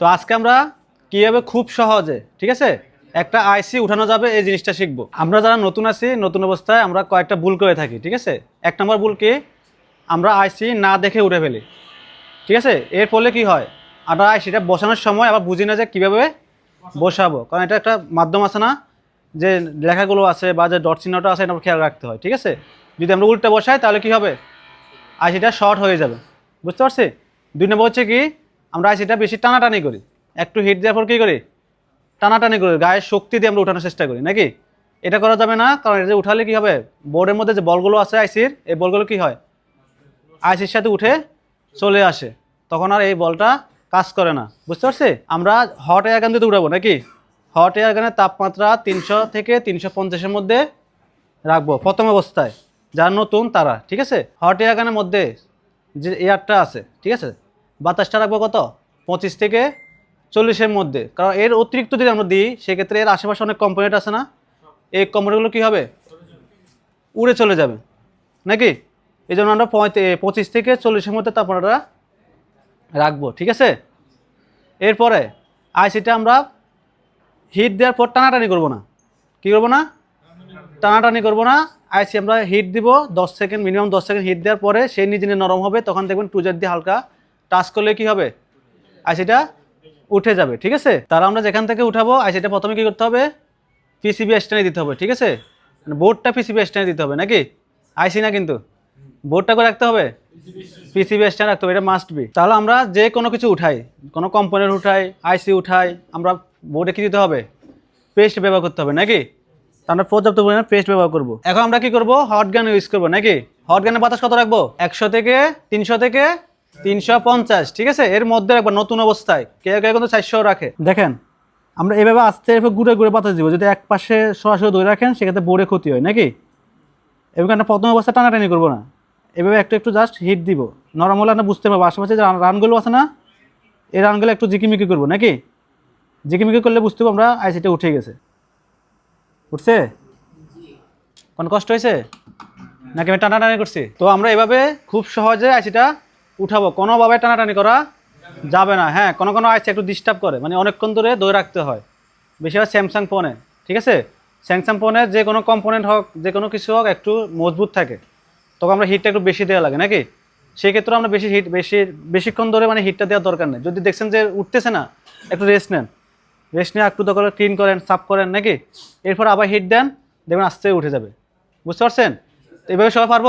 তো আজকে আমরা কীভাবে খুব সহজে, ঠিক আছে? একটা আইসি উঠানো যাবে, এই জিনিসটা শিখব। আমরা যারা নতুন আছি, নতুন অবস্থায় আমরা কয়েকটা ভুল করে থাকি, ঠিক আছে? এক নম্বর ভুল কি? আমরা আইসি না দেখে উঠে ফেলি, ঠিক আছে? এর ফলে কি হয়? আমরা আইসিটা বসানোর সময় আবার বুঝি না যে কীভাবে বসাবো, কারণ এটা একটা মাধ্যম আছে না, যে লেখাগুলো আছে বা যে ডট চিহ্নটা আছে এটা খেয়াল রাখতে হয়, ঠিক আছে? যদি আমরা উল্টে বসাই তাহলে কি হবে? আইসিটা শর্ট হয়ে যাবে, বুঝতে পারছি? দুই নম্বর হচ্ছে কি? আমরা আইসিটা বেশি টানাটানি করি। একটু হিট দেওয়ার পর কী করি? টানাটানি করি গায়ের শক্তি দিয়ে আমরা উঠানোর চেষ্টা করি, নাকি? এটা করা যাবে না, কারণ এটা উঠালে কী হবে? বোর্ডের মধ্যে যে বলগুলো আছে আইসির, এই বলগুলো কি হয়? আইসির সাথে উঠে চলে আসে, তখন আর এই বলটা কাজ করে না। বুঝতে পারছি? আমরা হট এয়ার গান দিয়ে উঠাবো নাকি? হট এয়ার গানের তাপমাত্রা তিনশো থেকে তিনশো পঞ্চাশের মধ্যে রাখব, প্রথম অবস্থায়, যারা নতুন তারা, ঠিক আছে? হট এয়ার গানের মধ্যে যে এয়ারটা আছে, ঠিক আছে? বাতাসটা রাখব কত? পঁচিশ থেকে চল্লিশের মধ্যে। কারণ এর অতিরিক্ত যদি আমরা দিই, সেক্ষেত্রে এর আশেপাশে অনেক কম্পোনেন্ট আছে না? এই কম্পোনেন্টগুলো কী হবে? উড়ে চলে যাবে। নাকি? এই জন্য আমরা পঁচিশ থেকে চল্লিশের মধ্যে তাপমাত্রাটা রাখব। ঠিক আছে? এরপরে আইসিটা আমরা হিট দেওয়ার পর টানাটানি করব না। কী করব না? টানাটানি করব না। আইসি আমরা হিট দিব দশ সেকেন্ড মিনিমাম দশ সেকেন্ড হিট দেওয়ার পরে সেই নিজে নরম হবে। তখন দেখবেন টুজার দিয়ে হালকা টাচ করলে কি হবে? আইসিটা উঠে যাবে, ঠিক আছে? তাহলে আমরা যেখান থেকে উঠাবো, আইসিটা প্রথমে কি করতে হবে? পিসিবি স্ট্যান্ডে দিতে হবে, ঠিক আছে? মানে বোর্ডটা পিসিবি স্ট্যান্ডে দিতে হবে, নাকি? আইসি না কিন্তু। বোর্ডটা করে রাখতে হবে? পিসিবি স্ট্যান্ড রাখতে হবে, এটা মাস্ট বি তাহলে আমরা যে কোনো কিছু উঠাই, কোনো কম্পোনেন্ট উঠাই, আইসি উঠাই, আমরা বোর্ডে কি দিতে হবে? পেস্ট ব্যবহার করতে হবে, নাকি? আমরা পর্যাপ্ত পরিমাণে পেস্ট ব্যবহার করব। এখন আমরা কি করব? হট গান ইউজ করব, নাকি? হট গানের বাতাস কত রাখব? একশো থেকে তিনশো থেকে তিনশো পঞ্চাশ, ঠিক আছে? এর মধ্যে রাখব, নতুন অবস্থায়। কেউ কেউ কিন্তু চারশো রাখে। দেখেন, আমরা এভাবে আস্তে এভাবে ঘুরে ঘুরে বাতাস দিব। যদি এক পাশে সরাসরি ধরে রাখেন, সেক্ষেত্রে বোর্ডে ক্ষতি হয়, নাকি? এবার আমরা প্রথম অবস্থা টানাটানি করব না? এভাবে একটু একটু জাস্ট হিট দিব। নরম হলে আমরা বুঝতে পারব, আশেপাশে যে রানগুলো আছে না, এই রানগুলো একটু জিকিমিকি করব, নাকি? জিকিমিকি করলে বুঝতে পারব আমরা আইসিটা উঠে গেছে। উঠছে? কোন কষ্ট হয়েছে? নাকি আমি টানাটানি করছি? তো আমরা এভাবে খুব সহজে আইসিটা উঠাবো। কোনোভাবে টানাটানি করা যাবে না। হ্যাঁ কোনো কোনো আইসি একটু ডিস্টার্ব করে। মানে অনেকক্ষণ ধরে ধরে রাখতে হয়। বেশিরভাগ স্যামসাং ফোনে ঠিক আছে? স্যামসাং ফোনে যে কোনো কম্পোনেন্ট হোক, যে কোনো কিছু হোক একটু মজবুত থাকে। তখন আমরা হিটটা একটু বেশি দেওয়া লাগে, নাকি? সেই ক্ষেত্রে আমরা বেশি হিট বেশি, বেশিক্ষণ ধরে মানে হিটটা দেওয়ার দরকার নেই। যদি দেখছেন যে উঠতেছে না, একটু রেস্ট নেন। রেস্ট নিয়ে একটু দরকার ক্লিন করেন, সাফ করেন, নাকি? এরপর আবার হিট দেন, দেখবেন আস্তে উঠে যাবে। বুঝতে পারছেন? তো এইভাবে সবাই পারব?